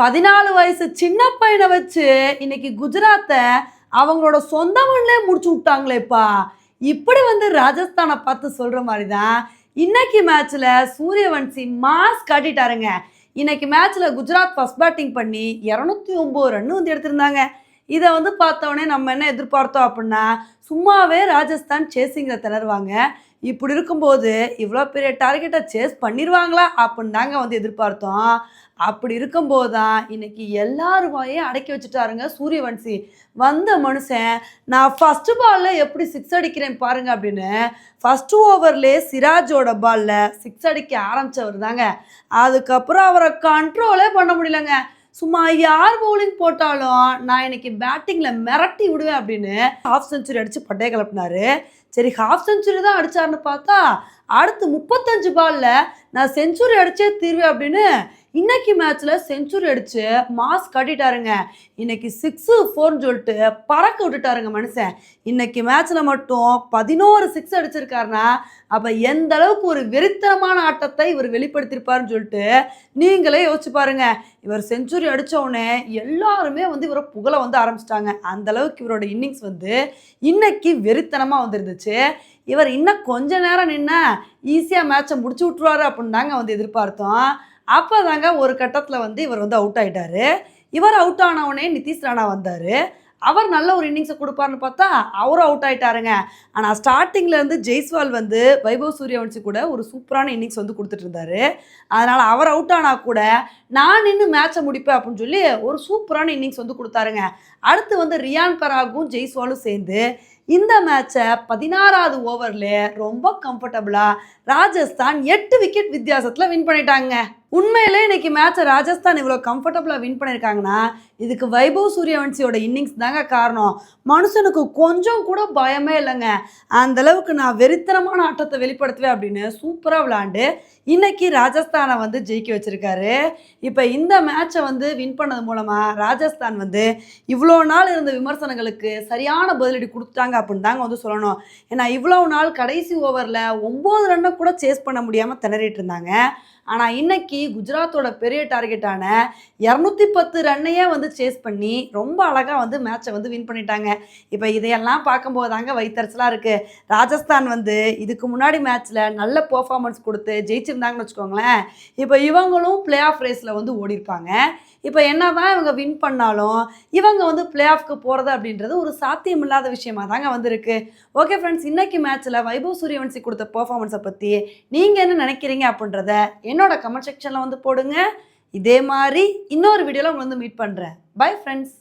பதினாலு வயசு சின்ன பையனை வச்சு இன்னைக்கு குஜராத்தை அவங்களோட சொந்த மண்ணிலே முடிச்சு விட்டாங்களேப்பா. இப்படி வந்து ராஜஸ்தானை பார்த்து சொல்கிற மாதிரி தான் இன்னைக்கு மேட்ச்சில் சூரியவன்சி மாஸ் காட்டிட்டாருங்க. இன்னைக்கு மேட்ச்சில் குஜராத் ஃபஸ்ட் பேட்டிங் பண்ணி இரநூத்தி ஒம்பது ரன் வந்து எடுத்திருந்தாங்க. இதை வந்து பார்த்தோன்னே நம்ம என்ன எதிர்பார்த்தோம் அப்படின்னா சும்மாவே ராஜஸ்தான் சேசிங்கில் திணறுவாங்க. இப்படி இருக்கும்போது இவ்வளோ பெரிய டார்கெட்டை சேஸ் பண்ணிடுவாங்களா அப்படின்னு தாங்க வந்து எதிர்பார்த்தோம். அப்படி இருக்கும்போது தான் இன்னைக்கு எல்லாரும் வாயையும் அடக்கி வச்சுட்டாருங்க சூரியவன்சி. வந்த மனுஷன் நான் ஃபஸ்ட்டு பாலில் எப்படி சிக்ஸ் அடிக்கிறேன் பாருங்க அப்படின்னு ஃபஸ்ட்டு ஓவர்லேயே சிராஜோட பாலில் சிக்ஸ் அடிக்க ஆரம்பிச்சவர் தாங்க அதுக்கப்புறம் அவரை கண்ட்ரோலே பண்ண முடியலங்க. சும்மா யார் பவுலிங் போட்டாலும் நான் இன்னைக்கு பேட்டிங்கில் மிரட்டி விடுவேன் அப்படின்னு ஹாஃப் செஞ்சுரி அடித்து பட்டைய கிளப்பினாரு. சரி ஹாஃப் செஞ்சுரி தான் அடிச்சாருன்னு பார்த்தா அடுத்து முப்பத்தஞ்சு பாலில் நான் செஞ்சுரி அடித்தே தீர்வேன் அப்படின்னு இன்னைக்கு மேட்ச்சில் செஞ்சுரி அடித்து மாஸ் கட்டிட்டாருங்க. இன்னைக்கு சிக்ஸு ஃபோர்னு சொல்லிட்டு பறக்க விட்டுட்டாருங்க மனுஷன். இன்னைக்கு மேட்ச்சில் மட்டும் பதினோரு சிக்ஸ் அடிச்சிருக்காருன்னா அப்போ எந்த அளவுக்கு ஒரு வெறித்தனமான ஆட்டத்தை இவர் வெளிப்படுத்தியிருப்பாருன்னு சொல்லிட்டு நீங்களே யோசிச்சு பாருங்க. இவர் செஞ்சுரி அடிச்ச உடனே எல்லாருமே வந்து இவரை புகழ வந்து ஆரம்பிச்சிட்டாங்க. அந்த அளவுக்கு இவரோட இன்னிங்ஸ் வந்து இன்னைக்கு வெறித்தனமாக வந்துருந்துச்சு. இவர் இன்னும் கொஞ்ச நேரம் நின்னா ஈஸியாக மேட்சை முடிச்சு விட்ருவாரு அப்படின்னு தாங்க வந்து எதிர்பார்த்தோம். அப்போ தாங்க ஒரு கட்டத்தில் வந்து இவர் வந்து அவுட் ஆகிட்டார் இவர் அவுட் ஆனவுடனே நிதிஷ் ராணா வந்தார். அவர் நல்ல ஒரு இன்னிங்ஸை கொடுப்பாருன்னு பார்த்தா அவரும் அவுட் ஆகிட்டாருங்க ஆனால் ஸ்டார்டிங்லேருந்து ஜெய்ஸ்வால் வந்து வைபவ் சூரியவன்சி கூட ஒரு சூப்பரான இன்னிங்ஸ் வந்து கொடுத்துட்டு இருந்தாரு. அதனால் அவர் அவுட் ஆனால் கூட நான் நின்று மேட்சை முடிப்பேன் அப்படின்னு சொல்லி ஒரு சூப்பரான இன்னிங்ஸ் வந்து கொடுத்தாருங்க. அடுத்து வந்து ரியான் பராகும் ஜெய்ஸ்வாலும் சேர்ந்து இந்த மேட்சை பதினாறாவது ஓவரில் ரொம்ப கம்ஃபர்டபுளாக ராஜஸ்தான் எட்டு விக்கெட் வித்தியாசத்தில் வின் பண்ணிட்டாங்க. உண்மையிலே இன்னைக்கு மேட்சை ராஜஸ்தான் இவ்வளோ கம்ஃபர்டபுளாக வின் பண்ணியிருக்காங்கன்னா இதுக்கு வைபவ் சூரியவன்சியோட இன்னிங்ஸ் தாங்க காரணம். மனுஷனுக்கு கொஞ்சம் கூட பயமே இல்லைங்க. அந்த அளவுக்கு நான் வெறித்தனமான ஆட்டத்தை வெளிப்படுத்துவேன் அப்படின்னு சூப்பராக விளாண்டு இன்னைக்கு ராஜஸ்தானை வந்து ஜெயிக்க வச்சுருக்காரு. இப்போ இந்த மேட்சை வந்து வின் பண்ணது மூலமாக ராஜஸ்தான் வந்து இவ்வளோ நாள் இருந்த விமர்சனங்களுக்கு சரியான பதிலடி கொடுத்தாங்க அப்படின்னு தாங்க வந்து சொல்லணும். ஏன்னா இவ்வளோ நாள் கடைசி ஓவரில் ஒம்பது ரன்னை கூட சேஸ் பண்ண முடியாமல் திணறிட்டு இருந்தாங்க. ஆனால் இன்னைக்கு குஜராத்தோட பெரிய டார்கெட்டான இரநூத்தி பத்து ரன்னையே வந்து சேஸ் பண்ணி ரொம்ப அழகாக வந்து மேட்சை வந்து வின் பண்ணிட்டாங்க. இப்போ இதையெல்லாம் பார்க்கும்போது தாங்க வைத்தறிச்சலாக இருக்குது ராஜஸ்தான் வந்து இதுக்கு முன்னாடி மேட்ச்சில் நல்ல பர்ஃபார்மன்ஸ் கொடுத்து ஜெயிச்சிருந்தாங்கன்னு வச்சுக்கோங்களேன். இப்போ இவங்களும் பிளே ஆஃப் ரேஸில் ரேஸில் வந்து ஓடிருப்பாங்க. இப்போ என்ன தான் இவங்க வின் பண்ணாலும் இவங்க வந்து பிளே ஆஃப்க்கு போகிறது அப்படின்றது ஒரு சாத்தியமில்லாத விஷயமா தாங்க வந்திருக்கு. ஓகே ஃப்ரெண்ட்ஸ் இன்னைக்கு மேட்ச்சில் வைபவ் சூரியவன்சி கொடுத்த பர்ஃபார்மன்ஸை பற்றி நீங்கள் என்ன நினைக்கிறீங்க அப்படின்றத என்னோட கமெண்ட் செக்ஷனில் வந்து போடுங்க. இதே மாதிரி இன்னொரு வீடியோவில் உங்களை வந்து மீட் பண்ணுறேன் பை ஃப்ரெண்ட்ஸ்